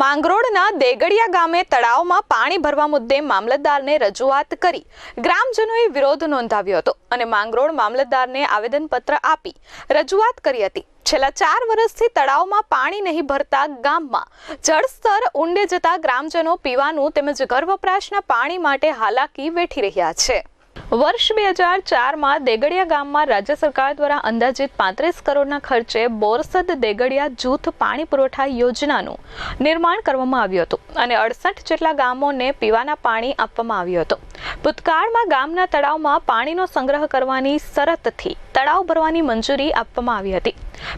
માંગરોળના દેગડિયા ગામે તળાવમાં પાણી ભરવા મુદ્દે મામલતદારને રજૂઆત કરી. ગ્રામજનોએ વિરોધ નોંધાવ્યો હતો અને માંગરોળ મામલતદારને આવેદનપત્ર આપી રજૂઆત કરી હતી. છેલ્લા ચાર વર્ષથી તળાવમાં પાણી નહીં ભરતા ગામમાં જળસ્તર ઊંડે જતા ગ્રામજનો પીવાનું તેમજ ઘર વપરાશના પાણી માટે હાલાકી વેઠી રહ્યા છે. વર્ષ બે હજાર ચારમાં દેગડિયા ગામમાં રાજ્ય સરકાર દ્વારા અંદાજિત પાંત્રીસ કરોડના ખર્ચે બોરસદ દેગડિયા જૂથ પાણી પુરવઠા યોજનાનું નિર્માણ કરવામાં આવ્યું હતું અને અડસઠ જેટલા ગામોને પીવાના પાણી આપવામાં આવ્યું હતું. ભૂતકાળમાં ગામના તળાવમાં પાણીનો સંગ્રહ કરવાની શરતથી તળાવ ભરવાની મંજૂરી આપવામાં આવી હતી.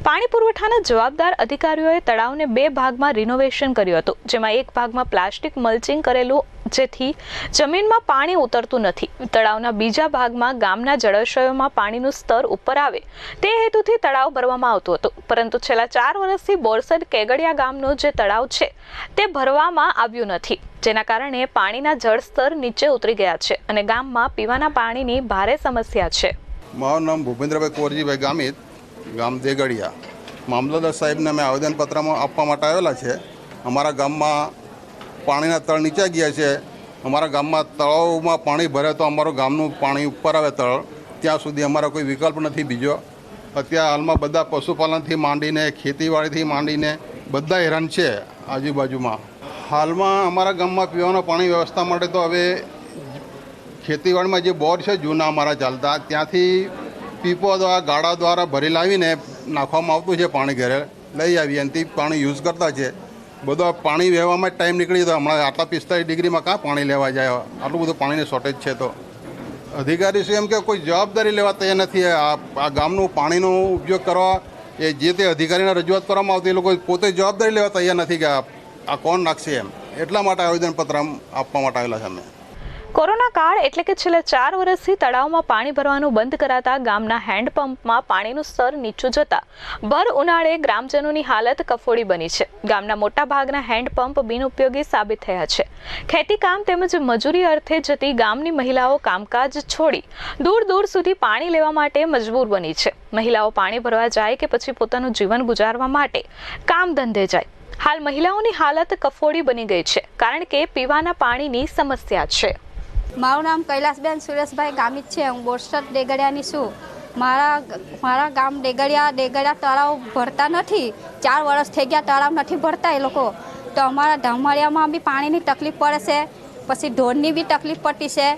પાણી પુરવઠાના જવાબદાર અધિકારીઓએ તળાવને બે ભાગમાં રિનોવેશન કર્યું હતું, જેમાં એક ભાગમાં પ્લાસ્ટિક મલ્ચિંગ કરેલું, જેથી જમીનમાં પાણી ઉતરતું નથી. તળાવના બીજા ભાગમાં ગામના જળાશયોમાં પાણીનું સ્તર ઉપર આવે. તે હેતુથી તળાવ ભરવામાં આવતું હતું, પરંતુ છેલ્લા ચાર વર્ષથી બોરસદ કેગડિયા ગામનું જે તળાવ છે, તે ભરવામાં આવ્યું નથી. જેના કારણે પાણીના જળસ્તર નીચે ઉતરી ગયા છે અને ગામમાં પીવાના પાણીની ભારે સમસ્યા છે. મારું નામ ભૂપેન્દ્રભાઈ કોરજીભાઈ ગામિત, ગામ દેગડિયા. મામલતદાર સાહેબને અમે આવેદનપત્રમાં આપવા માટે આવેલા છે. અમારા ગામમાં પાણીના તળ નીચે ગયા છે. અમારા ગામમાં તળાવમાં પાણી ભરે તો અમારું ગામનું પાણી ઉપર આવે તળ. ત્યાં સુધી અમારો કોઈ વિકલ્પ નથી બીજો. અત્યારે હાલમાં બધા પશુપાલનથી માંડીને, ખેતીવાડીથી માંડીને બધા હેરાન છે આજુબાજુમાં. હાલમાં અમારા ગામમાં પીવાના પાણી વ્યવસ્થા માટે તો હવે ખેતીવાડીમાં જે બોર છે જૂના અમારા ચાલતા, ત્યાંથી પીપો દ્વારા ગાડા દ્વારા ભરી લાવીને નાખવામાં આવતું છે પાણી ઘરે લઈ આવીએ અને પાણી યુઝ કરતા છે. બધો પાણી વહેવામાં ટાઈમ નીકળી તો હમણાં આટલા પિસ્તાળીસ ડિગ્રીમાં કાં પાણી લેવા જાય? આટલું બધું પાણીની શોર્ટેજ છે તો. અધિકારી શું એમ કે કોઈ જવાબદારી લેવા તૈયાર નથી. આ આ ગામનું પાણીનો ઉપયોગ કરવા એ જે તે અધિકારીને રજૂઆત કરવામાં આવતી એ લોકો પોતે જવાબદારી લેવા તૈયાર નથી કે આ કોણ નાખશે એમ? એટલા માટે આવેદનપત્ર આપવા માટે આવેલા છે અમે. કોરોના કાળ એટલે કે છેલ્લા ચાર વર્ષથી તળાવમાં પાણી ભરવાનું બંધ કરાતા ગામના હેન્ડપંપમાં પાણીનું સ્તર નીચું જતા ભર ઉનાળે ગ્રામજનોની હાલત કફોડી બની છે. ગામના મોટા ભાગના હેન્ડપંપ બિનઉપયોગી સાબિત થયા છે. ખેતી કામ તેમજ મજૂરી અર્થે જતી ગામની મહિલાઓ કામકાજ છોડી દૂર દૂર સુધી પાણી લેવા માટે મજબૂર બની છે. મહિલાઓ પાણી ભરવા જાય કે પછી પોતાનું જીવન ગુજારવા માટે કામ ધંધે જાય. હાલ મહિલાઓની હાલત કફોડી બની ગઈ છે, કારણ કે પીવાના પાણીની સમસ્યા છે. મારું નામ કૈલાસબેન સુરેશભાઈ ગામિત છે, હું બોરસદ ડેગડિયાની છું. મારા મારા ગામ ડેગડિયા ડેગડિયા તળાવ ભરતા નથી. ચાર વર્ષ થઈ ગયા તળાવ નથી ભરતા એ લોકો. તો અમારા ધામળિયામાં બી પાણીની તકલીફ પડે છે, પછી ઢોરની બી તકલીફ પડતી છે,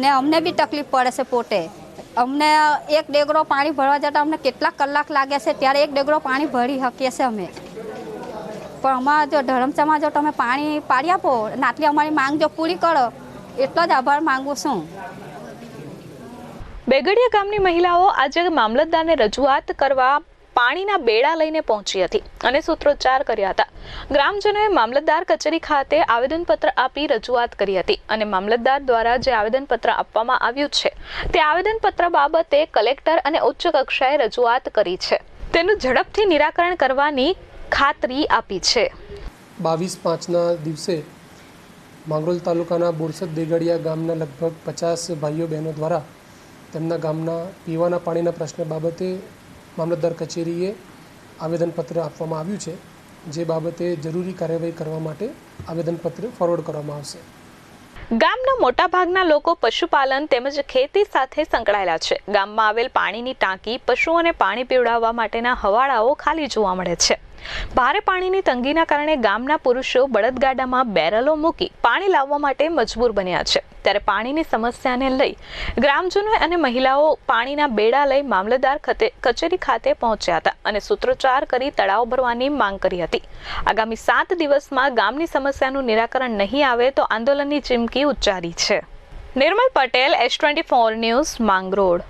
ને અમને બી તકલીફ પડે છે પોતે. અમને એક ડેગરો પાણી ભરવા જતાં અમને કેટલાક કલાક લાગે છે, ત્યારે એક ડેગરો પાણી ભરી શકીએ છીએ અમે. પણ અમારા જો ધરમસામાં જો તમે પાણી પાડી આપો અને અમારી માંગ જો પૂરી કરો, એટલો જ આભાર માંગુ છું. બેગડિયા ગામની મહિલાઓ આજે મામલતદારને રજૂઆત કરવા પાણીના બેડા લઈને પહોંચી હતી અને સૂત્રોચ્ચાર કર્યા હતા. ગ્રામજનોએ મામલતદાર કચેરી ખાતે આવેદનપત્ર આપી રજૂઆત કરી હતી અને મામલતદાર દ્વારા જે આવેદનપત્ર આપવામાં આવ્યું છે, તે આવેદનપત્ર બાબતે કલેક્ટર અને ઉચ્ચ કક્ષાએ રજૂઆત કરી છે. તેનું ઝડપથી નિરાકરણ કરવાની ખાતરી આપી છે. બાવીસ પાંચના દિવસે માંગરોલ તાલુકાના બોરસદ દેગડિયા ગામના લગભગ પચાસ ભાઈઓ બહેનો દ્વારા તેમના ગામના પીવાના પાણીના પ્રશ્ન બાબતે મામલતદાર કચેરીએ આવેદનપત્ર આપવામાં આવ્યું છે. જે બાબતે જરૂરી કાર્યવાહી કરવા માટે આવેદનપત્ર ફોરવર્ડ કરવામાં આવશે. ગામના મોટાભાગના લોકો પશુપાલન તેમજ ખેતી સાથે સંકળાયેલા છે. ગામમાં આવેલ પાણીની ટાંકી પશુઓને પાણી પીવડાવવા માટેના હવાડાઓ ખાલી જોવા મળે છે. ભારે પાણીની તંગીના કારણે ગામના પુરુષો બળદગાડામાં બેરલો મૂકી પાણી લાવવા માટે મજબૂર બન્યા છે. ત્યારે પાણીની સમસ્યાને લઈ ગ્રામજનો અને મહિલાઓ પાણીના બેડા લઈ મામલતદાર કચેરી ખાતે પહોંચ્યા હતા અને સૂત્રોચ્ચાર કરી તળાવ ભરવાની માંગ કરી હતી. આગામી સાત દિવસમાં ગામની સમસ્યાનું નિરાકરણ નહીં આવે તો આંદોલનની ચીમકી ઉચ્ચારી છે. Nirmal Patel S twenty four news, Mangrol.